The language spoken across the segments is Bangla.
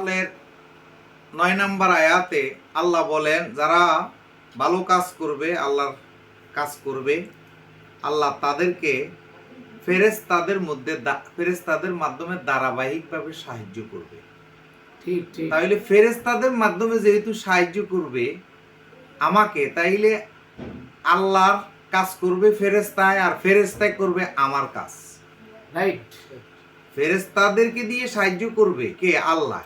সালের নয় নম্বর আয়াতে আল্লাহ বলেন যারা ভালো কাজ করবে আল্লাহর কাজ করবে আল্লাহ তাদেরকে ফেরেশতাদের মধ্যে ফেরেশতাদের মাধ্যমে ধারাবাহিকভাবে সাহায্য করবে। ঠিক ঠিক। তাইলে ফেরেশতাদের মাধ্যমে যেহেতু সাহায্য করবে আমাকে তাইলে আল্লাহর কাজ করবে ফেরেশতায় আর ফেরেস্তায় করবে আমার কাজ। রাইট ফেরেশতাদেরকে দিয়ে সাহায্য করবে কে? আল্লাহ।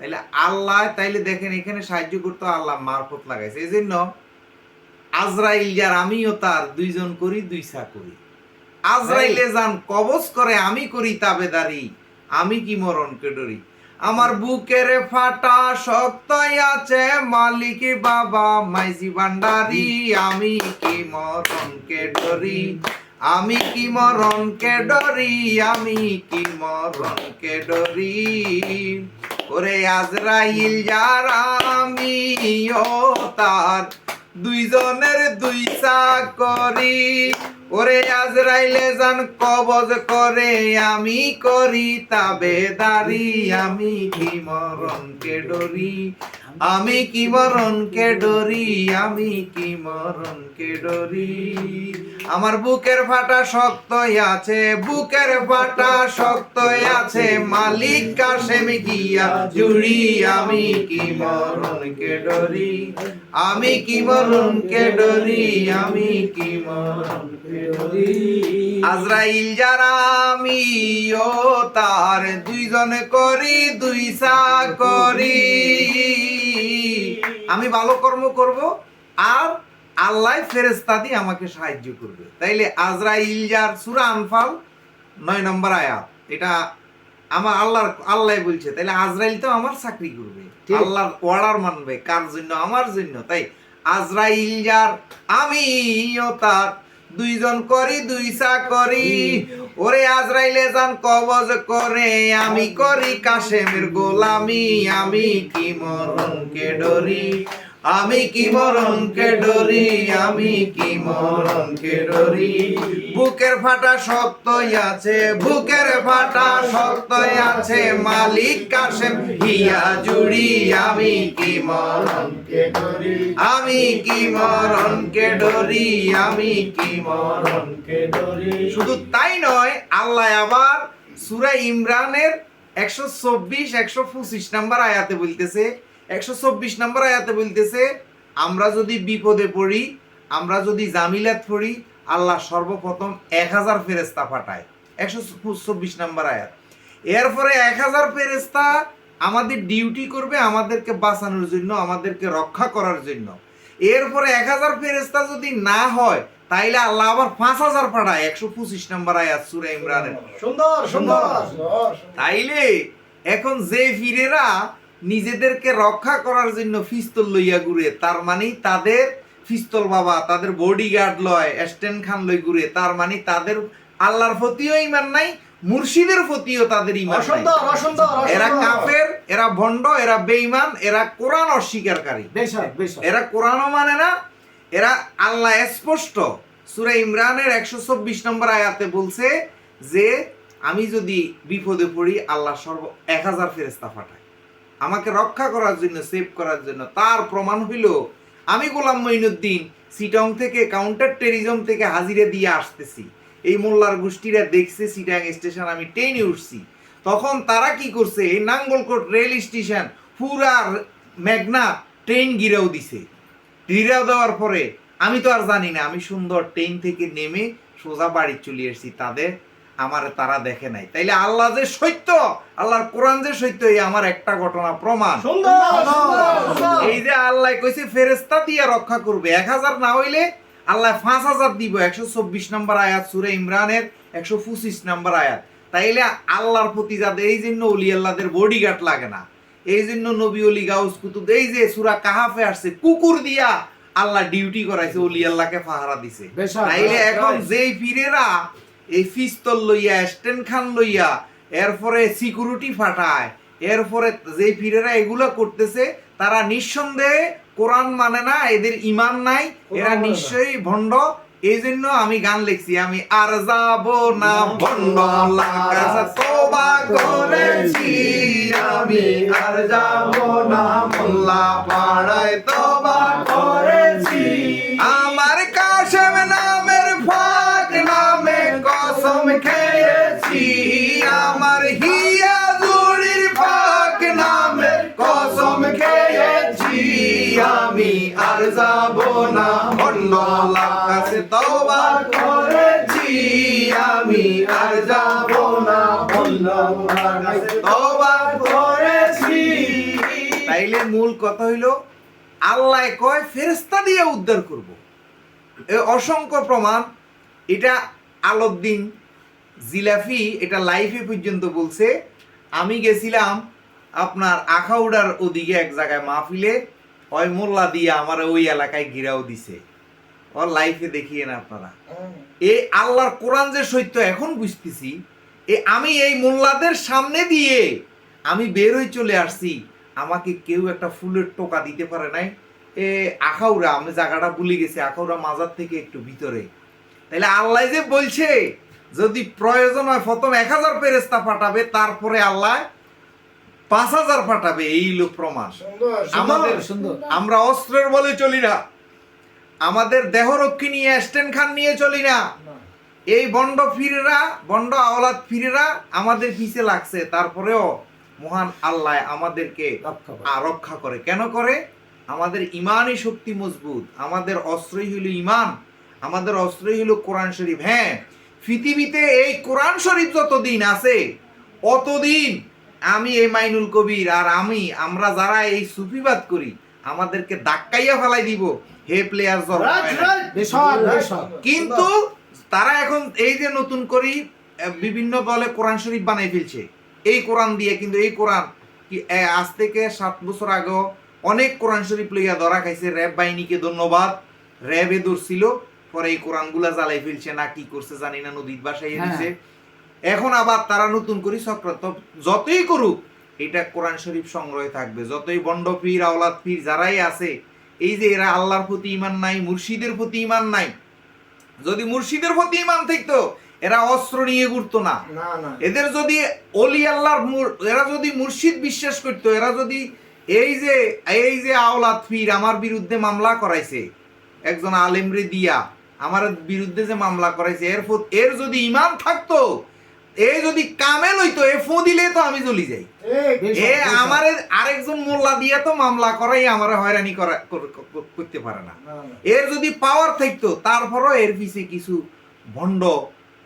তাইলে আল্লাহ তাইলে দেখেন এখানে সাহায্য করতে আল্লাহ মারফত লাগাইছে। এই জন্য আজরাইল যার আমিও তার দুইজন করি দুই সা করি। আজরাইলে যান কবজ করে আমি করি তাবেদারি। আমি কি মরণকে ডরি আমার বুকের ফাটা শক্তই আছে মালিক বাবা মাইজি ভান্ডারি। আমি কি মরণকে ডরি আমি কি মরণকে ডরি? আমি কি মরণকে ডরি? ওরে আজরাইল যার, আমি ও তার দুইজনের দুই করি ওরে আজরাইলে যান কবজ করে, আমি করি তাবেদারি। আমি কি মরণকে ডরি? আমি কি মরণকে ডরি? আমি কি মরণকে ডরি? আমার বুকের ফাটা শক্তই আছে, বুকের ফাটা শক্তই আছে। মালিক কাশেম গিয়া জুড়ি, আমি কি মরণকে ডরি? আমি কি মরণকে ডরি? আমি কি মরণকে ডরি? আজরাইল যারা আমি ও তার দুইজনে করি, দুই সা করি। আমি ভালো কর্ম করব আর আল্লাহ ফেরেস্তা দিয়ে আমাকে সাহায্য করবে। তাইলে আজরাইল ইলজার সুরা আনফাল নয় নম্বর আয়াত এটা আমার আল্লাহর আল্লাহ বলছে তাইলে আজরাইল তো আমার চাকরি করবে। আল্লাহর অর্ডার মানবে কার জন্য? আমার জন্য। তাই আজরাইল যার আমিও তার দুইজন করি, দুই করি। ওরে আজরাইলে যান কবজ করে, আমি করি কাশেমের গোলামি, আমি কি মরণকে ডরি? আমি কি মরণকে ডরি, আমি কি মরণকে ডরি? বুকের ফাটা শক্তই আছে, বুকের ফাটা শক্তই আছে, মালিক কাশেম হিয়া জুড়ি, আমি কি মরণকে ডরি? আমি কি মরণকে ডরি, আমি কি মরণকে ডরি? শুধু তাই নয়, আল্লাহ আবার সূরা ইমরানের একশো চব্বিশ, একশো পঁচিশ নাম্বার আয়াতে বলতেছে একশো চব্বিশ নম্বর আয়াতে বলতেছে আমরা যদি বিপদে পড়ি আমরা যদি জামিলাত পড়ি আল্লাহ সর্বপ্রথম এক হাজার ফেরেস্তা পাঠায়। একশো চব্বিশ নম্বর আয়াত। এরপরে এক হাজার ফেরেস্তা আমাদের ডিউটি করবে আমাদেরকে বাঁচানোর জন্য আমাদেরকে রক্ষা করার জন্য। এরপরে এক হাজার ফেরেস্তা যদি না হয় তাইলে আল্লাহ আবার পাঁচ হাজার পাঠায়। একশো পঁচিশ নম্বর আয়াত সুরা ইমরানের। সুন্দর সুন্দর। তাইলে এখন যে ফিরেরা নিজেদেরকে রক্ষা করার জন্য ফিস্তল লইয়া ঘুরে তার মানে তাদের পিস্তল বাবা তাদের বডিগার্ড লয় স্ট্যান্ড খান লই ঘুরে তার মানে তাদের আল্লাহর প্রতিও ইমান নাই মুর্শিদের প্রতিও তাদের ইমান এরা কাফের এরা ভণ্ড এরা বেঈমান এরা কোরআন অস্বীকারী। এরা কোরআনও মানে না এরা আল্লাহ স্পষ্ট। সুরা ইমরানের একশো চব্বিশ নম্বর আয়াতে বলছে যে আমি যদি বিপদে পড়ি আল্লাহ সর্ব এক হাজার ফেরেস্তা পাঠায়। আমাকে রক্ষা করার জন্য সেভ করার জন্য। তার প্রমাণ হইল, আমি গোলাম মঈনুদ্দিন সিটং থেকে কাউন্টার টেরিজম থেকে হাজিরে দিয়ে আসতেছি। এই মোল্লার গোষ্ঠীরা দেখছে সিটাং স্টেশন, আমি ট্রেনে উঠছি। তখন তারা কি করছে? এই নাঙ্গলকোট রেল স্টেশন পুরা মেঘনা ট্রেন গিরেও দিছে। গিরেও দেওয়ার পরে, আমি তো আর জানি না, আমি সুন্দর ট্রেন থেকে নেমে সোজা বাড়ি চলে এসেছি তাদের আমার তারা দেখে নাই। তাইলে আল্লাহ যে সত্য আল্লাহর কোরআন যে সত্য এই আমার একটা ঘটনা প্রমাণ। এই যে আল্লাহ কইছে ফেরেস্তা দিয়ে রক্ষা করবে। এক হাজার না হইলে আল্লাহ পাঁচ হাজার দিব একশো চব্বিশ নম্বর আয়াত সুরে ইমরানের একশো পঁচিশ নম্বর আয়াত। তাইলে আল্লাহর প্রতি যাদের এই জন্য অলি আল্লাহদের বডিগার্ড লাগে না। এই জন্য নবী অলি গাউস কুতুব এই যে সুরা কাহাফে আসছে কুকুর দিয়া আল্লাহ ডিউটি করাইছে অলি আল্লাহকে পাহারা দিছে। তাইলে এখন যেই পীরেরা এই পিস্তল লইয়া স্ট্যান্ড খান লইয়া এরপরে সিকিউরিটি ফাটায় এরপরে যে পীরেরা এগুলো করতেছে তারা নিঃসন্দেহে কোরআন মানে না এদের ইমান নাই এরা মানে নিশ্চয়ই ভণ্ড। এই জন্য আমি গান লিখছি আমি আর যাব না ভণ্ড। তোবা করেছি আমি আর যাব না মোল্লা পাড়ায় তোবা করেছি। আর যাব না কাছে তোবা করেছি আমি আর যাব না কাছে তোবা করেছি তাইলে মূল কথা হইল, আল্লাহ কয় ফেরেস্তা দিয়ে উদ্ধার করব। এ অসংখ্য প্রমাণ। এটা আলউদ্দিন জিলাফি এটা লাইফে পর্যন্ত বলছে। আমি গেছিলাম আপনার আখাউড়ার ওদিকে এক জায়গায় মাহফিলে। ওই মোল্লা দিয়ে আমার ওই এলাকায় ঘিরাও দিছে। ওর লাইফে দেখিয়ে না আপনারা। এই আল্লাহর কোরআন যে সত্য এখন বুঝতেছি এ আমি এই মোল্লাদের সামনে দিয়ে আমি বের হয়ে চলে আসছি। আমাকে কেউ একটা ফুলের টোকা দিতে পারে নাই। এ আখাউড়া আমি জায়গাটা ভুলে গেছি আখাউড়া মাজার থেকে একটু ভিতরে। তাহলে আল্লাহ যে বলছে যদি প্রয়োজন হয় প্রথম এক হাজার পেরেস্তা পাঠাবে তারপরে আল্লাহ পাঁচ হাজার ফাটাবে এই লোক প্রমাণ। আমাদের সুন্দর। আমরা অস্ত্রের বলে চলি না। আমাদের দেহরক্ষী নিয়ে স্ট্যান্ড খান নিয়ে চলি না। এই বন্ড ফিরেরা বন্ড আওলাদ ফিরেরা আমাদের পিছে লাগছে। তারপরেও মহান আল্লাহ আমাদেরকে রক্ষা রক্ষা করে। কেন করে? আমাদের ইমানই শক্তি মজবুত। আমাদের অস্ত্রই হইল ইমান। আমাদের অস্ত্রই হইল কোরআন শরীফ। হ্যাঁ পৃথিবীতে এই কোরআন শরীফ যতদিন আছে অতদিন আমি এই মাইনুল কবির আর আমি আমরা যারা এই সুফিবাদ করি আমাদেরকে ধাক্কাইয়া ফেলাই দিব। হে প্লেয়ার কিন্তু তারা এখন এই যে নতুন করি বিভিন্ন দলে কোরআন শরীফ বানাই ফেলছে। এই কোরআন দিয়ে কিন্তু এই কোরআন আজ থেকে সাত বছর আগেও অনেক কোরআন শরীফ লইয়া ধরা খাইছে। র্যাব বাহিনীকে ধন্যবাদ। র্যাবে ধরছিল পরে এই কোরআনগুলা জ্বালাই ফেলছে না কি করছে জানি না নদীর বাসায় হ্যাঁ। দিছে। এখন আবার তারা নতুন করে চক্রান্ত যতই করুক এটা কোরআন শরীফ সংগ্রহে থাকবে। যতই বন্ড পীর আওলাদ পীর যারাই আছে এই যে এরা আল্লাহর প্রতি ইমান নাই মুর্শিদের প্রতি ইমান নাই যদি মুর্শিদের প্রতি ইমান থাকতো এরা অস্ত্র নিয়ে ঘুরতো না। এদের যদি অলি আল্লাহর এরা যদি মুর্শিদ বিশ্বাস করতো এরা যদি এই যে এই যে আওলাদ পীর আমার বিরুদ্ধে মামলা করাইছে একজন আলেমরে দিয়া আমার বিরুদ্ধে যে মামলা করাইছে এর এর যদি ইমান থাকতো এ যদি কামেল হইতো এ ফো দিলে তো আমি চলি যাই এ। আমারে আরেকজন মোল্লা দিয়া তো মামলা করাই আমার হয়রানি করা কর- কর- করতে পারে না। এর যদি পাওয়ার থাকতো তারপরও এর পিছে কিছু ভণ্ড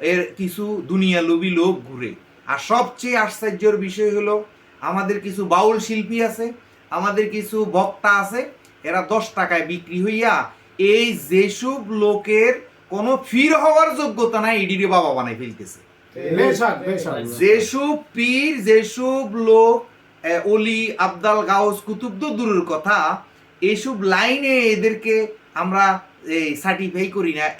এর কিছু দুনিয়া লোভী লোক ঘুরে আর সবচেয়ে আশ্চর্যের বিষয় হলো আমাদের কিছু বাউল শিল্পী আছে আমাদের কিছু বক্তা আছে এরা দশ টাকায় বিক্রি হইয়া এই যেসব লোকের কোনো ফির হওয়ার যোগ্যতা নাই ইডিরে বাবা বানাই ফেলতেছে যেসব পীর, যেসব লোক অলি গাউস কুতুব তো দূরের কথা লাইনে এদেরকে আমরা এই সার্টিফাই করি না।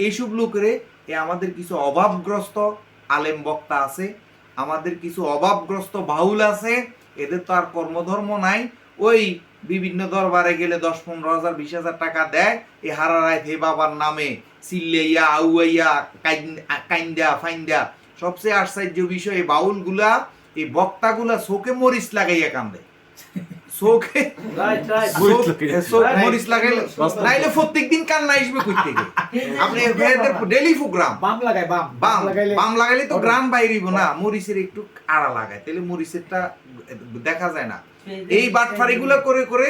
এ, আমাদের কিছু অভাবগ্রস্ত আলেম বক্তা আছে, আমাদের কিছু অভাবগ্রস্ত বাউল আছে, এদের তো আর কর্মধর্ম নাই। ওই বিভিন্ন দরবারে গেলে দশ, পনেরো হাজার, বিশ হাজার টাকা দেয় এই হারারায় হে বাবার নামে চিল্লাইয়া আউয়াইয়া, কাইন- কাইন্দা ফাইন্দা সবচেয়ে আশ্চর্য বিষয় এই বাউলগুলা এই বক্তাগুলা চোখে মরিচ লাগাইয়া কান্দে। চোখে রাইট রাইট চোখ- চোখ Right. মরিচ লাগাইলে নাইলে প্রত্যেকদিন কান্না আসবে কই থেকে? আপনি ডেলি প্রোগ্রাম। বাম লাগাই বাম। বাম বাম লাগাইলে তো গ্রাম বাইরিব না মরিচের একটু আড়া লাগায়। তাহলে মরিচেরটা দেখা যায় না। এই বাটফারিগুলো করে করে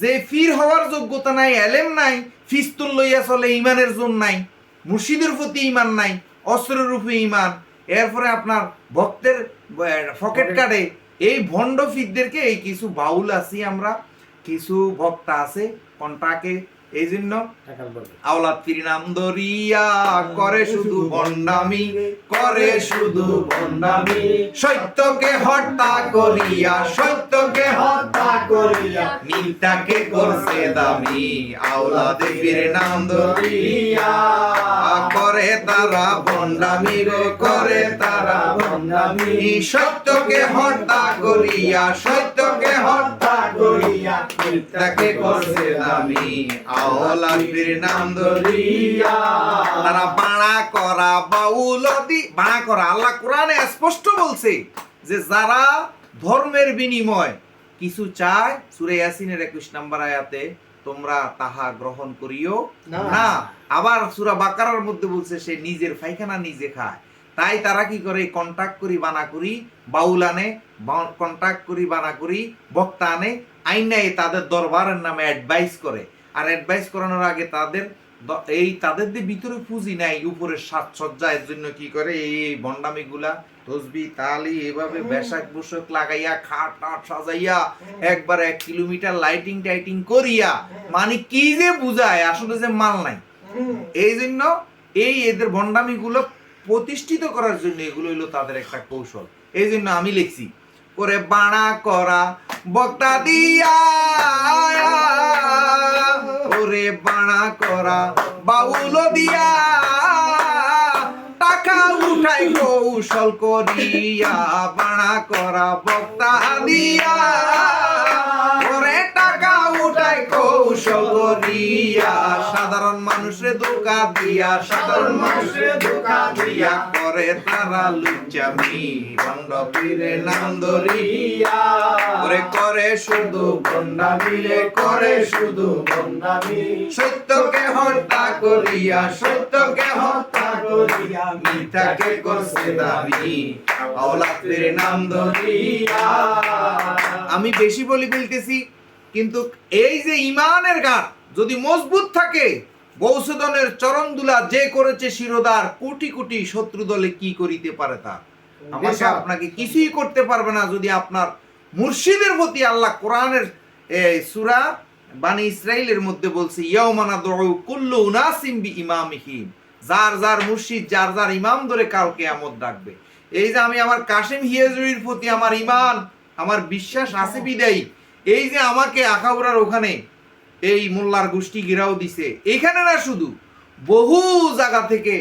যে ফির হওয়ার যোগ্যতা নাই এলেম নাই ফিস্তুল লইয়া চলে ইমানের জোন নাই মুর্শিদের প্রতি ইমান নাই অস্ত্রের রূপে ইমান এরপরে আপনার ভক্তের পকেট কাটে এই ভণ্ড ফিরদেরকে এই কিছু বাউল আছি আমরা কিছু ভক্তা আছে কন্টাকে এই জন্য আওলাদ নাম দরিয়া করে শুধু ভণ্ডামি করে শুধু ভণ্ডামি সত্যকে হত্যা করিয়া সত্যকে হত্যা করিয়া মিথ্যাকে করছে দামি। আওলাদ ফিরে নাম দরিয়া। তারা ভণ্ডামি রে করে, তারা ভণ্ডামি সত্যকে হত্যা করিয়া, সত্যকে হত্যা করিয়া, মিথ্যাকে করছে দামি। আওলাদের নাম ধরিয়া। তারা বাড়া করা বাউলদি বাড়া করা, আল্লাহ কোরআনে স্পষ্ট বলছে যে যারা ধর্মের বিনিময় কিছু চায়, সুরে ইয়াসিনের একুশ নাম্বার আয়াতে তোমরা তাহা গ্রহণ করিও না। আবার সুরা বাকারার মধ্যে বলছে সে নিজের পায়খানা নিজে খায়। তাই তারা কি করে? কন্টাক্ট করি বানা করি বাউল আনে কন্ট্রাক্ট করি বানা করি বক্তা আনে আইনাই তাদের দরবারের নামে অ্যাডভাইস করে। আর অ্যাডভাইস করানোর আগে তাদের এই তাদের যে ভিতরে পুঁজি নাই উপরে সাজসজ্জা এর জন্য কি করে এই এই ভণ্ডামি গুলা তসবি তালি এভাবে বেশাক বসক লাগাইয়া খাট টাট সাজাইয়া একবার এক কিলোমিটার লাইটিং টাইটিং করিয়া মানে কি যে বুঝায় আসলে যে মাল নাই এই জন্য এই এদের ভণ্ডামি গুলো প্রতিষ্ঠিত করার জন্য এগুলো হলো তাদের একটা কৌশল এই জন্য আমি লিখছি করে বাড়া করা বক্তা দিয়া ওরে বাড়া করা বাউল দিয়া। টাকা উঠাই কৌশল করিয়া বাড়া করা বক্তা দিয়া। করিয়া সাধারণ মানুষের ধোকা দিয়া সাধারণ মানুষের ধোকা দিয়া। করে তারা লুচামি পীরে নাম ধরিয়া ওরে করে শুধু ভণ্ডামি রে করে শুধু ভণ্ডামি সত্যকে হত্যা করিয়া সত্যকে হত্যা করিয়া মিথ্যাকে করছে দাবি আওলাদের নাম ধরিয়া আমি বেশি বলি ফেলতেছি কিন্তু এই যে ইমানের গান যদি মজবুত থাকে গৌসদনের চরণ দুলা যে করেছে শিরোদার কোটি কোটি শত্রু দলে কি করিতে পারে তা? আমাকে আপনাকে কিছুই করতে পারবে না যদি আপনার মুর্শিদের প্রতি আল্লাহ কোরআনের সুরা বানি ইসরাইলের মধ্যে বলছে ইয়াউমানা দুউ কুল্লু উনাসিম বি ইমামিহিম যার যার মুর্শিদ যার যার ইমাম ধরে কাল কিয়ামত ডাকবে। এই যে আমি আমার কাশিম হিয়াজুরির প্রতি আমার ইমান আমার বিশ্বাস আছে বিদায়ী। এই যে আমাকে আখাউড়ার ওখানে এই মোল্লার গোষ্ঠী ঘেরাও দিছে, এখানে না শুধু, বহু জায়গা থেকে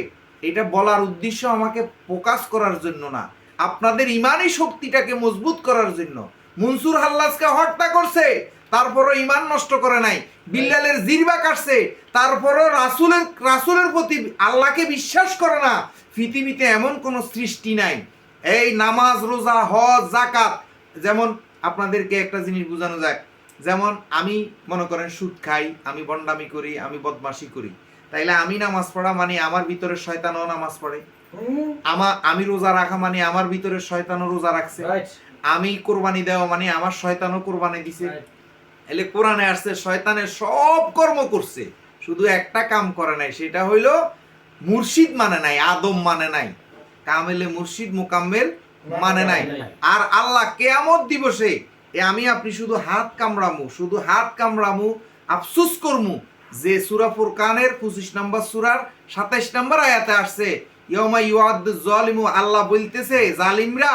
এটা বলার উদ্দেশ্য আমাকে প্রকাশ করার জন্য না, আপনাদের ইমানি শক্তিটাকে মজবুত করার জন্য। মনসুর হাল্লাসকে হত্যা করছে, তারপরও ইমান নষ্ট করে নাই, বিল্লালের জিরবা কাটছে, তারপরও রাসুলের রাসুলের প্রতি আল্লাহকে বিশ্বাস করে না, পৃথিবীতে এমন কোনো সৃষ্টি নাই। এই নামাজ, রোজা, হজ জাকাত যেমন আপনাদেরকে একটা জিনিস বোঝানো যায় যেমন আমি মনে করেন সুদ খাই আমি বন্ডামি করি আমি বদমাশি করি। তাইলে আমি নামাজ পড়া মানে আমার ভিতরে শয়তানও নামাজ পড়ে। আমা আমি রোজা রাখা মানে আমার ভিতরে শয়তানও রোজা রাখছে। আমি কোরবানি দেওয়া মানে আমার শয়তানও কোরবানি দিছে। এলে কোরআনে আসছে শয়তানের সব কর্ম করছে। শুধু একটা কাম করে নাই সেটা হইল মুর্শিদ মানে নাই আদম মানে নাই। কামেলে মুর্শিদ মোকাম্মেল মানে নাই। আর আল্লাহ কেয়ামত দিবসে আমি আপনি শুধু হাত কামড়ামু শুধু হাত কামড়ামু আফসুস করমু যে সুরা ফুরকানের পঁচিশ নম্বর সুরার সাতাইশ নম্বর আয়াতে আসছে ইয়মা জলিমু আল্লাহ বলতেছে জালিমরা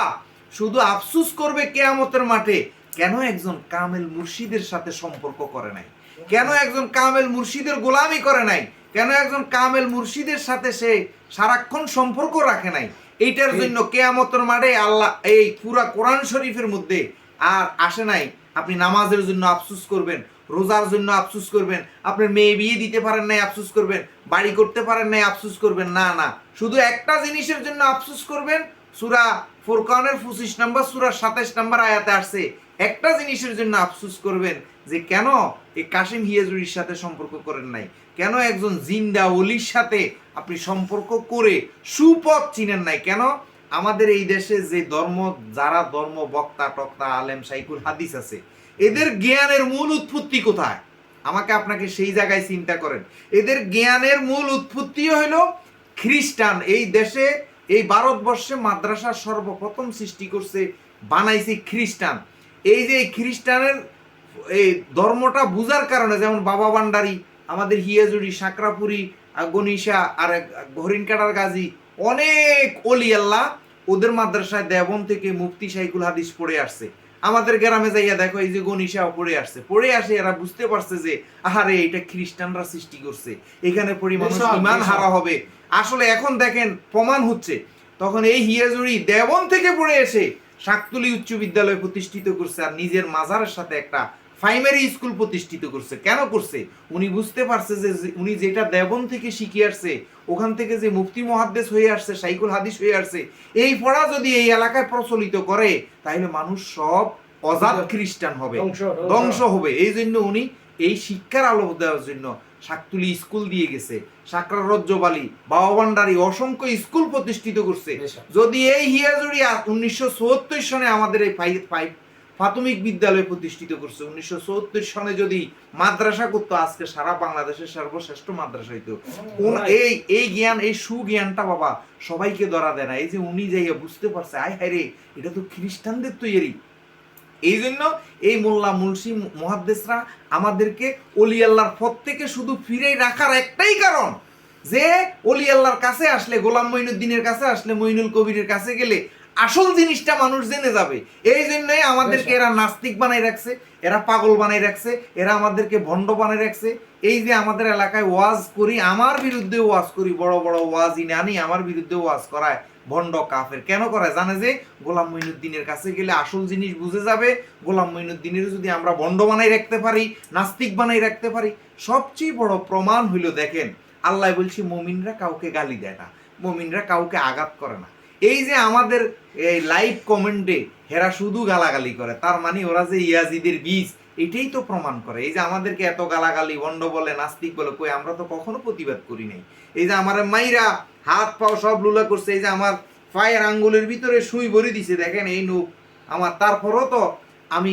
শুধু আফসুস করবে কেয়ামতের মাঠে কেন একজন কামেল মুর্শিদের সাথে সম্পর্ক করে নাই? কেন একজন কামেল মুর্শিদের গোলামি করে নাই? কেন একজন কামেল মুর্শিদের সাথে সে সারাক্ষণ সম্পর্ক রাখে নাই? এইটার জন্য কেয়ামতের মাঠে আল্লাহ এই পুরা কোরআন শরীফের মধ্যে আর আসে নাই। আপনি নামাজের জন্য আফসুস করবেন রোজার জন্য আফসুস করবেন আপনার মেয়ে বিয়ে দিতে পারেন নাই আফসুস করবেন বাড়ি করতে পারেন নাই আফসুস করবেন না না। শুধু একটা জিনিসের জন্য আফসুস করবেন সুরা ফোরকানের পঁচিশ নম্বর সুরা সাতাইশ নম্বর আয়াতে আসছে একটা জিনিসের জন্য আফসুস করবেন যে কেন এই কাশিম হিয়াজুরির সাথে সম্পর্ক করেন নাই? কেন একজন জিন্দা অলির সাথে আপনি সম্পর্ক করে সুপথ চিনেন নাই? কেন? আমাদের এই দেশে যে ধর্ম, যারা ধর্ম বক্তা, টক্তা, আলেম সাইকুল হাদিস আছে, এদের জ্ঞানের মূল উৎপত্তি কোথায়? আমাকে আপনাকে সেই জায়গায় চিন্তা করেন। এদের জ্ঞানের মূল উৎপত্তি হলো খ্রিস্টান। এই দেশে, এই ভারতবর্ষে মাদ্রাসা সর্বপ্রথম সৃষ্টি করছে, বানাইছে খ্রিস্টান। এই যে খ্রিস্টানের, এই ধর্মটা বুঝার কারণে, যেমন বাবা ভান্ডারি আমাদের হিয়াজুরি সাঁকরাপুরি গনিশা আর হরিণকাটার গাজী অনেক অলি আল্লাহ ওদের মাদ্রাসায় দেবন থেকে মুফতি সাইকুল হাদিস পড়ে আসছে। আমাদের গ্রামে যাইয়া দেখো এই যে গনিশাও পড়ে আসছে। পড়ে আসে এরা বুঝতে পারছে যে আহারে এটা খ্রিস্টানরা সৃষ্টি করছে। এখানে পড়ি মানুষ ইমান হারা হবে। আসলে এখন দেখেন প্রমাণ হচ্ছে। তখন এই হিয়াজুরি দেবন থেকে পড়ে এসে শাকতুলি উচ্চ বিদ্যালয় প্রতিষ্ঠিত করছে আর নিজের মাজারের সাথে একটা প্রাইমারি স্কুল প্রতিষ্ঠিত করছে। কেন করছে? উনি বুঝতে পারছে যে উনি যেটা দেবন থেকে শিখে আসছে ওখান থেকে যে মুফতি মহাদ্দেশ হয়ে আসছে সাইকুল হাদিস হয়ে আসছে এই পড়া যদি এই এলাকায় প্রচলিত করে তাহলে মানুষ সব অজাত খ্রিস্টান হবে। ধ্বংস, হবে। এই জন্য উনি এই শিক্ষার আলো দেওয়ার জন্য শাকতুলি স্কুল দিয়ে গেছে। সাকরার রজ্জবালি বাবা ভান্ডারি অসংখ্য স্কুল প্রতিষ্ঠিত করছে। যদি এই হিয়াজুরি উনিশশো চুয়াত্তর সনে আমাদের এই পাই- প্রাথমিক বিদ্যালয় প্রতিষ্ঠিত করছে। উনিশশো সনে যদি মাদ্রাসা করতো আজকে সারা বাংলাদেশের সর্বশ্রেষ্ঠ মাদ্রাসা হইতো। এই এই জ্ঞান এই সুজ্ঞানটা বাবা সবাইকে ধরা দেয় না। এই যে উনি যাইয়া বুঝতে পারছে আয় হায় রে এটা তো খ্রিস্টানদের তৈরি। এই জন্য এই মোল্লা মুলসি মহাদ্দেশরা আমাদেরকে অলি আল্লাহর পথ থেকে শুধু ফিরে রাখার একটাই কারণ যে অলি আল্লাহর কাছে আসলে গোলাম মঈনুদ্দিনের কাছে আসলে মঈনুল কবিরের কাছে গেলে আসল জিনিসটা মানুষ জেনে যাবে। এই জন্যই আমাদেরকে এরা নাস্তিক বানাই রাখছে এরা পাগল বানাই রাখছে এরা আমাদেরকে ভণ্ড বানাই রাখছে। এই যে আমাদের এলাকায় ওয়াজ করি আমার বিরুদ্ধে ওয়াজ করি বড় বড় ওয়াজ ইনে আনি আমার বিরুদ্ধে ওয়াজ করায় ভণ্ড কাফের। কেন করায়? জানে যে গোলাম মঈনুদ্দিনের কাছে গেলে আসল জিনিস বুঝে যাবে গোলাম মঈনুদ্দিনের যদি আমরা ভণ্ড বানাই রাখতে পারি নাস্তিক বানাই রাখতে পারি সবচেয়ে বড় প্রমাণ হইল দেখেন আল্লাহ বলছি মমিনরা কাউকে গালি দেয় না মমিনরা কাউকে আঘাত করে না। এই যে আমাদের এই লাইভ কমেন্টে হেরা শুধু গালাগালি করে, তার মানে ওরা যে ইয়াজিদের বীজ, এটাই তো প্রমাণ করে। এই যে আমাদেরকে এত গালাগালি বন্ড বলে, নাস্তিক বলে, কই আমরা তো কখনো প্রতিবাদ করি নাই। এই যে আমার মাইরা হাত পাও সব লুলা করছে, এই যে আমার পায়ের আঙ্গুলের ভিতরে সুই ভরে দিছে, দেখেন এই নুক আমার তারপরও তো আমি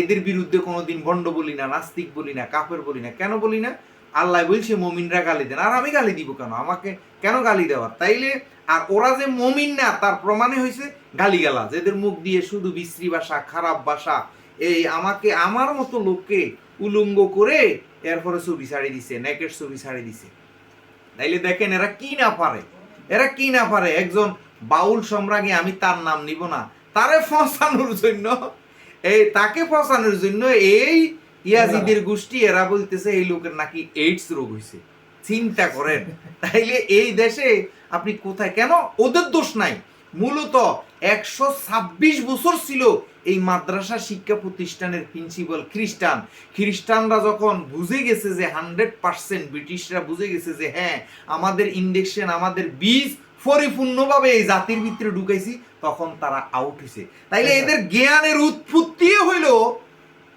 এদের বিরুদ্ধে কোনোদিন ভণ্ড বলি না, নাস্তিক বলি না, কাফের বলি না। কেন বলি না? আল্লাহ বলছে, মমিনরা গালি দেন। আর আমি গালি দিব কেন? আমাকে কেন গালি দেওয়ার? তাইলে, আর ওরা যে মমিন না, তার প্রমাণে হয়েছে গালিগালা যেদের মুখ দিয়ে শুধু বিশ্রী ভাষা, খারাপ ভাষা। এই আমাকে, আমার মতো লোককে উলঙ্গ করে এরপরে ছবি ছাড়ি দিছে, নেকের ছবি ছাড়ি দিছে। তাইলে দেখেন, এরা কি না পারে? এরা কি না পারে? একজন বাউল সম্রাজ্ঞী, আমি তার নাম নিব না। তারে ফসানোর জন্য, এই তাকে ফসানোর জন্য এই ইয়াজিদের গোষ্ঠী এরা বলতেছে এই লোকের নাকি এইডস রোগ হয়েছে চিন্তা করেন। তাইলে এই দেশে আপনি কোথায়? কেন? ওদের দোষ নাই। মূলত একশো ছাব্বিশ বছর ছিল এই মাদ্রাসা শিক্ষা প্রতিষ্ঠানের প্রিন্সিপাল খ্রিস্টান। খ্রিস্টানরা যখন বুঝে গেছে যে হান্ড্রেড পার্সেন্ট ব্রিটিশরা বুঝে গেছে যে হ্যাঁ আমাদের ইন্ডেকশন আমাদের বীজ পরিপূর্ণভাবে এই জাতির ভিতরে ঢুকাইছি তখন তারা আউট হয়েছে তাইলে এদের জ্ঞানের উৎপত্তি হইল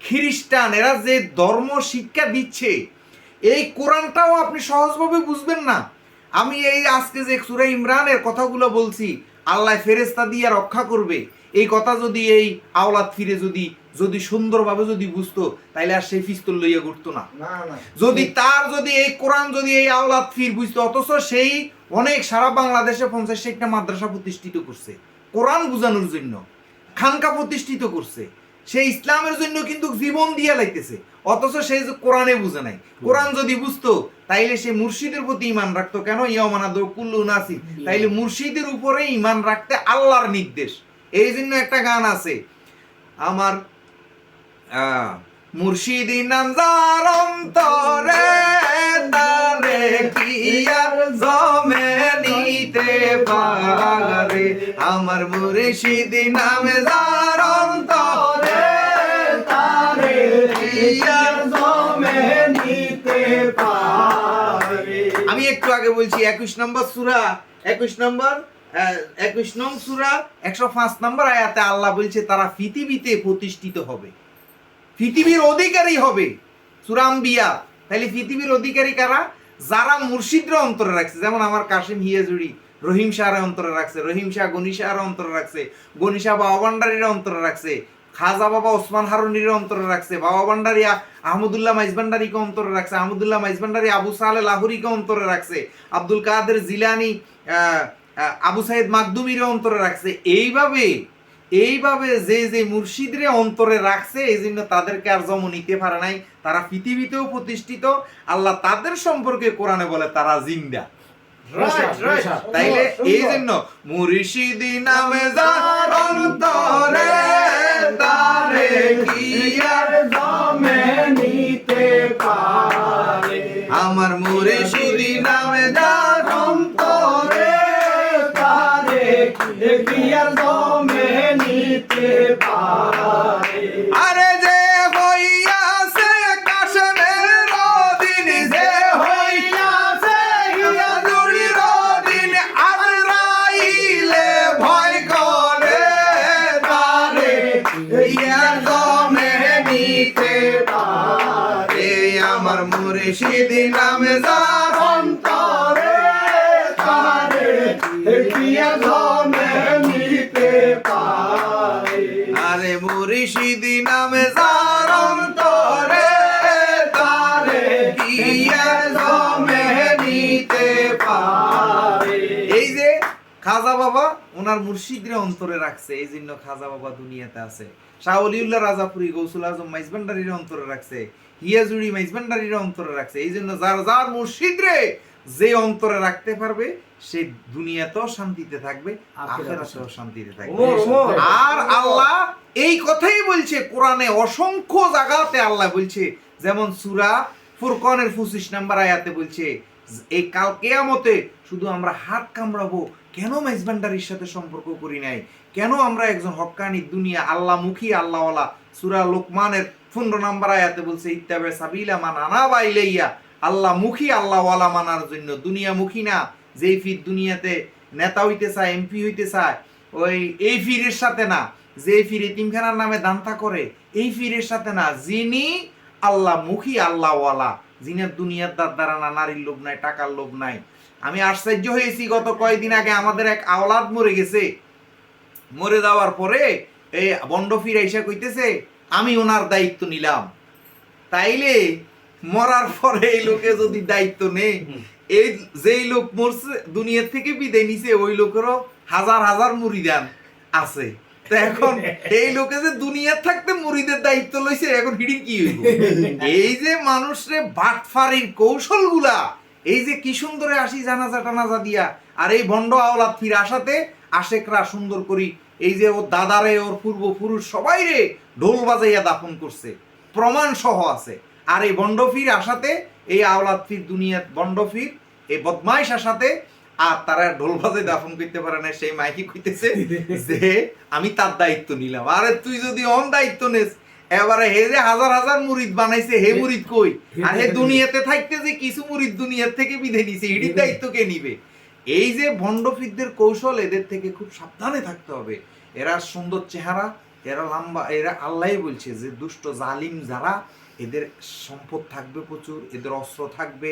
খ্রিস্টান এরা যে ধর্ম শিক্ষা দিচ্ছে এই কোরআনটাও আপনি সহজভাবে বুঝবেন না। আমি এই আজকে যে সুরা ইমরানের কথাগুলো বলছি আল্লাহ ফেরেস্তা দিয়ে রক্ষা করবে। এই কথা যদি এই আওলাদ ফিরে যদি যদি সুন্দরভাবে যদি বুঝতো তাইলে আর সেই পিস্তল লইয়া ঘুরতো না। না না। যদি তার যদি এই কোরআন যদি এই আওলাদ ফির বুঝতো অথচ সেই অনেক সারা বাংলাদেশে পঞ্চাশ ষাটটা মাদ্রাসা প্রতিষ্ঠিত করছে। কোরআন বুঝানোর জন্য খানকা প্রতিষ্ঠিত করছে। সে ইসলামের জন্য কিন্তু জীবন দিয়ে লাইতেছে। অথচ সে কোরআনে বুঝে নাই। কোরআন যদি বুঝতো, তাইলে সে মুর্শিদের প্রতি ইমান রাখতো। কেন? ইয়ামানা কুল্লু নাসি তাইলে মুর্শিদের উপরে ইমান রাখতে আল্লাহর নির্দেশ। এই জন্য একটা গান আছে। আমার মুর্শিদি নাম যার অন্তরে, তারে কি আর জমে নিতে পারে। আমার মুর্শিদি নাম যার অন্তরে একটু আগে বলছি, একুশ নম্বর সুরা, একুশ নম্বর একুশ নং সুরা, একশো পাঁচ নম্বর আয়াতে আল্লাহ বলছে, তারা পৃথিবীতে প্রতিষ্ঠিত হবে। পৃথিবীর অধিকারী হবে সুরাম্বিয়া তাহলে পৃথিবীর অধিকারী কারা? যারা মুর্শিদরা অন্তরে রাখছে, যেমন আমার কাশিম হিয়াজুড়ি রহিম শাহরে অন্তরে রাখছে, রহিম শাহ গনি শাহরে অন্তরে রাখছে, গনি শাহ বাবা ভান্ডারির অন্তরে রাখছে খাজা বাবা ওসমান হারুনির অন্তরে রাখছে, বাবা ভান্ডারি আহমদুল্লাহ মাইজভান্ডারিকে অন্তরে রাখছে, আহমদুল্লাহ মাইজভান্ডারি আবু সালে লাহুরিকে অন্তরে রাখছে, আব্দুল কাদের জিলানি আবু সাইদ মাকদুমির অন্তরে রাখছে এইভাবে এইভাবে যে যে মুর্শিদরে অন্তরে রাখছে এই জন্য তাদেরকে আর জম নিতে পারে নাই তারা পৃথিবীতেও প্রতিষ্ঠিত, আল্লাহ তাদের সম্পর্কে কোরআনে বলে তারা জিন্দা. তাইলে এই। জন্য মুরিশিদি নামে যার অন্তরে তারে কি আর নিতে পারে আমার মুরিশিদি নামে যার মুর্শিদ নামে যার অন্তরে তারে দেখিয়া ধমে নিতে পারে আরে মুর্শিদ নামে যার অন্তরে তারে গিয়ে জমে নিতে পারে এই যে খাজা বাবা ওনার মুর্শিদরে অন্তরে রাখছে এই জন্য খাজা বাবা দুনিয়াতে আছে। শাহ অলিউল্লাহ রাজাপুরি গৌসুল আজম মাইজবান্ডারির অন্তরে রাখছে হিয়াজুড়ি মাইজবান্ডারির অন্তরে রাখছে এই জন্য যার যার মুর্শিদরে যে অন্তরে রাখতে পারবে সে দুনিয়াতেও শান্তিতে থাকবে আখেরাতেও শান্তিতে থাকবে। আর আল্লাহ এই কথাই বলছে কোরআনে অসংখ্য জায়গাতে আল্লাহ বলছে যেমন সুরা ফুরকনের পঁচিশ নাম্বার আয়াতে বলছে এই কাল কেয়ামতে শুধু আমরা হাত কামড়াবো, কেন মেজবান্ডারির সাথে সম্পর্ক করি নাই? কেন আমরা একজন হক্কানি দুনিয়া আল্লাহ মুখী আল্লাহওয়ালা? সুরা লোকমানের পনেরো নাম্বার আয়াতে বলছে ইত্যাবে সাবিলা মান আনা আল্লাহ মুখী আল্লাহওয়ালা মানার জন্য দুনিয়া মুখী না। যেই ফির দুনিয়াতে নেতা হইতে চায়, এমপি হইতে চায়, ওই এই ফিরের সাথে না। যে ফিরে তিনখানার নামে দান্তা করে, এই ফিরের সাথে না। যিনি আল্লাহ মুখী আল্লাহওয়ালা যিনি দুনিয়ার দ্বারা না, নারীর লোভ নাই, টাকার লোভ নাই। আমি আশ্চর্য হয়েছি গত কয়েকদিন আগে আমাদের এক আওলাদ মরে গেছে। মরে যাওয়ার পরে এই বন্ড ফির আইসা কইতেছে আমি ওনার দায়িত্ব নিলাম। তাইলে মরার পরে এই লোকে যদি দায়িত্ব নেই এই যেই লোক মরছে দুনিয়া থেকে বিদায় নিছে ওই লোকেরও হাজার হাজার মুরিদান আছে। তো এখন এই লোকে যে দুনিয়ার থাকতে মুরিদের দায়িত্ব লইছে এখন হিড়ি কি হইব? এই যে মানুষরে বাটফারির কৌশলগুলা এই যে কি সুন্দরে আসি জানাজা টানাজা দিয়া, আর এই ভণ্ড আওলাদ ফির আসাতে আশেকরা সুন্দর করি। এই যে ওর দাদারে, ওর পূর্বপুরুষ সবাই রে ঢোল বাজাইয়া দাফন করছে। প্রমাণ সহ আছে। আর এই বন্ডফির আসাতে, এই আওলাদ ফির দুনিয়া বন্ডফির এই বদমাইশ আসাতে, আর তারা ঢোল বাজাই দাফন করতে পারে না, সেই মাইকি কইতেছে যে, আমি তার দায়িত্ব নিলাম। আরে তুই যদি অন দায়িত্ব নেস এবারে হে যে হাজার হাজার মুরিদ বানাইছে হে মুরিদ কই? আর হে দুনিয়াতে থাকতে যে কিছু মুরিদ দুনিয়ার থেকে বিধে নিছে এটির দায়িত্ব কে নিবে? এই যে ভণ্ডফিদদের কৌশল এদের থেকে খুব সাবধানে থাকতে হবে। এরা সুন্দর চেহারা এরা লম্বা এরা আল্লাহ বলছে যে দুষ্ট জালিম যারা এদের সম্পদ থাকবে প্রচুর এদের অস্ত্র থাকবে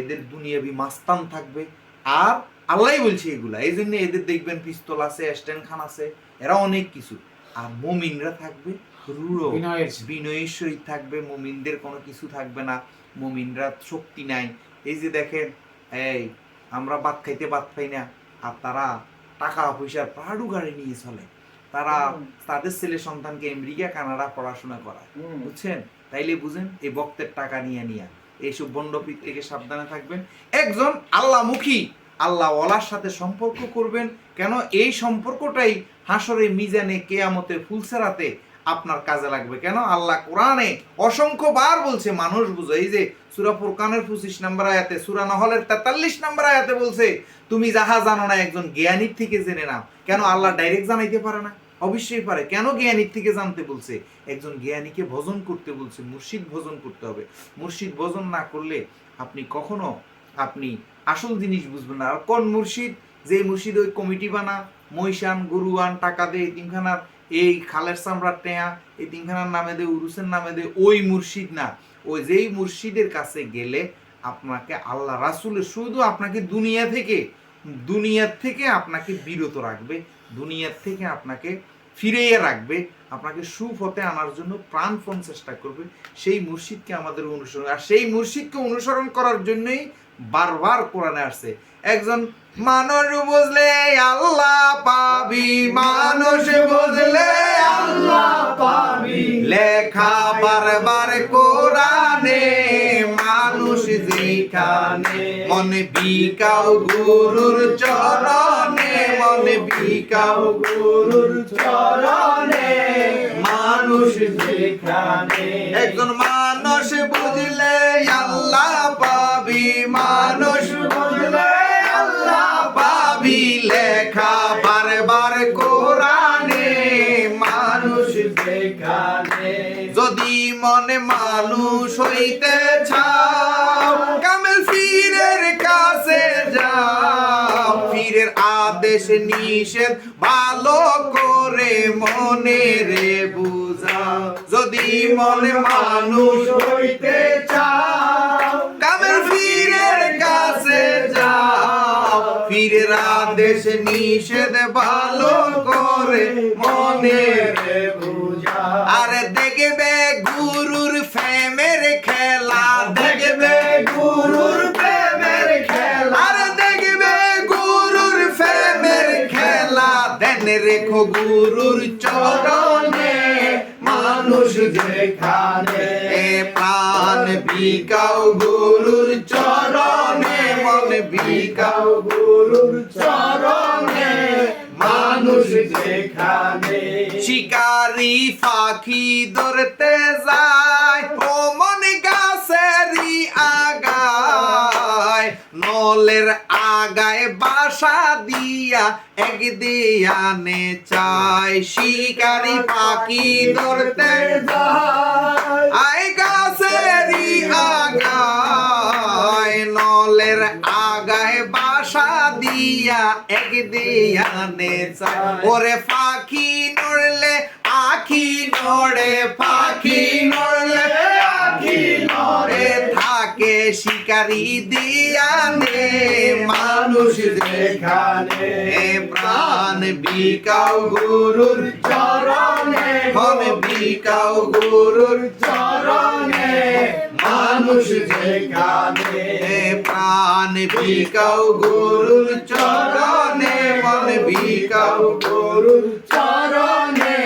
এদের দুনিয়াবি মাস্তান থাকবে। আর আল্লাহ বলছে এগুলা। এই জন্য এদের দেখবেন পিস্তল আছে স্ট্যান্ড খান আছে এরা অনেক কিছু। আর মুমিনরা থাকবে রূঢ়। বিনয়ের বিনয়েশ্বরী থাকবে মুমিনদের কোনো কিছু থাকবে না মুমিনরা শক্তি নাই। এই যে দেখেন এই আমরা ভাত খাইতে ভাত পাই না আর তারা টাকা পয়সার পাহাড়ু গাড়ি নিয়ে চলে। তারা তাদের ছেলে সন্তানকে আমেরিকা কানাডা পড়াশোনা করায়। বুঝছেন? তাইলে বুঝেন এই বক্তের টাকা নিয়ে নিয়ে। এইসব বন্ডপিত থেকে সাবধানে থাকবেন। একজন আল্লাহমুখী আল্লাহ ওয়ালার সাথে সম্পর্ক করবেন। কেন এই সম্পর্কটাই হাসরে মিজানে, কেয়ামতে, ফুলসেরাতে আপনার কাজে লাগবে। কেন? আল্লাহ কোরআনে অসংখ্য বার বলছে, মানুষ বুঝো, এই যে সুরা ফুরকানের পঁচিশ নাম্বার আয়াতে, সুরা নহলের তেতাল্লিশ নাম্বার আয়াতে বলছে, তুমি যাহা জানো না, একজন জ্ঞানীর থেকে জেনে নাও। কেন আল্লাহ ডাইরেক্ট জানাইতে পারে না? অবশ্যই পারে। কেন জ্ঞানীর থেকে জানতে বলছে? একজন জ্ঞানীকে ভজন করতে বলছে, মুর্শিদ ভজন করতে হবে। মুর্শিদ ভজন না করলে আপনি কখনো আপনি আসল জিনিস বুঝবেন না। আর কোন মুর্শিদ? যে মুর্শিদ ওই কমিটি বানা, মহিষান, গরুয়ান, টাকা দে তিনখানার এই খালের চামড়ার টেয়া, এই তিনখানার নামে দে, উরুসের নামে দে, ওই মুর্শিদ না। ওই যেই মুর্শিদের কাছে গেলে আপনাকে আল্লাহ রাসুলের শুধু আপনাকে দুনিয়া থেকে, দুনিয়ার থেকে আপনাকে বিরত রাখবে, দুনিয়ার থেকে আপনাকে ফিরিয়ে রাখবে, আপনাকে সুপথে আনার জন্য প্রাণপণ চেষ্টা করবে, সেই মুর্শিদকে আমাদের অনুসরণ আর সেই মুর্শিদকে অনুসরণ করার জন্যই বারবার কোরআনে আসছে। একজন মানুষ বুঝলে আল্লাহ পাবি, মানুষ বুঝলে আল্লাহ পাবি। লেখা বারবার কোরআনে, মানুষ যেখানে, মনে বিকাও গুরুর চরণে, মনে বিকাও গুরুর চরণে, মানুষ যেখানে। একজন মানুষ বুঝলে আদেশ নিষেধ, ভালো করে মনে রে বুঝাও যদি মনে মানুষ হইতে চাও কামেল ফিরের কাছে যাও। ফিরের নিষেধ, ভালো করে মনে রে বুঝা। আরে দেখবে গুরুর ফেমের এ প্রাণ বিকাও গুরুর চরণে মন বিকাও গুরুর চরণে মানুষ যেখানে শিকারি পাখি ধরতে যায় নলের আগায় বাসা দিয়া এক দিয়ানে চায় শিকারি পাখি ধরতে যায়। আই গাছেরই আগায়, নলের আগায় বাসা দিয়া এক দিয়ানে চায় ওরে পাখি নড়লে আখি নড়ে, পাখি নড়লে শিকারি দিয়ানে মানুষ যেখানে এ প্রাণ বিকাও গুরুর চরণে ধন বিকাও গুরুর চরণে, মানুষ যেখানে এ প্রাণ বিকাও গুরুর চরণে মন বিকাও গুরুর চরণে,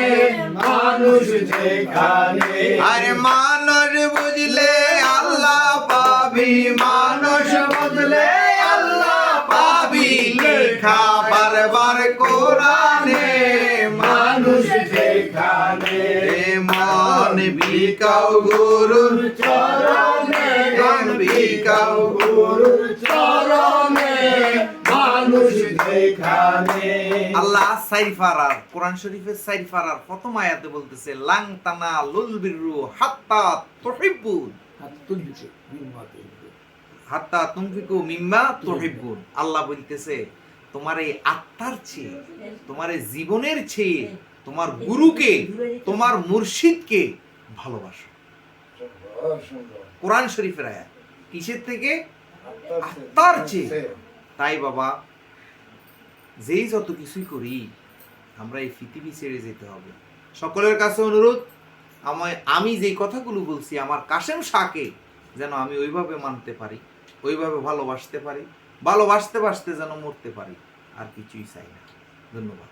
মানুষ যেখানে। আরে মানুষ বুঝলে গুরুর চরণে গুরুর চরণে মানুষ যেখানে আল্লাহ সাইফারার কোরআন শরীফের সাইফারার প্রথম আয়াতে বলতেছে লাং তানা লুল বিরু হাত্তা তুহিব্বুন হাত্তা তুমফিকু মিম্মা তুহিব্বুন আল্লাহ বলতেছে তোমার এই আত্মার চেয়ে তোমার এই জীবনের চেয়ে তোমার গুরুকে তোমার মুর্শিদকে ভালোবাসো। কোরআন শরীফের আয়াত। কিসের থেকে? আত্মার চেয়ে। তাই বাবা যেই যত কিছুই করি আমরা এই পৃথিবী ছেড়ে যেতে হবে। সকলের কাছে অনুরোধ আমায় আমি যেই কথাগুলো বলছি আমার কাশেম শাকে যেন আমি ওইভাবে মানতে পারি ওইভাবে ভালোবাসতে পারি ভালোবাসতে বাসতে যেন মরতে পারি আর কিছুই চাই না। ধন্যবাদ।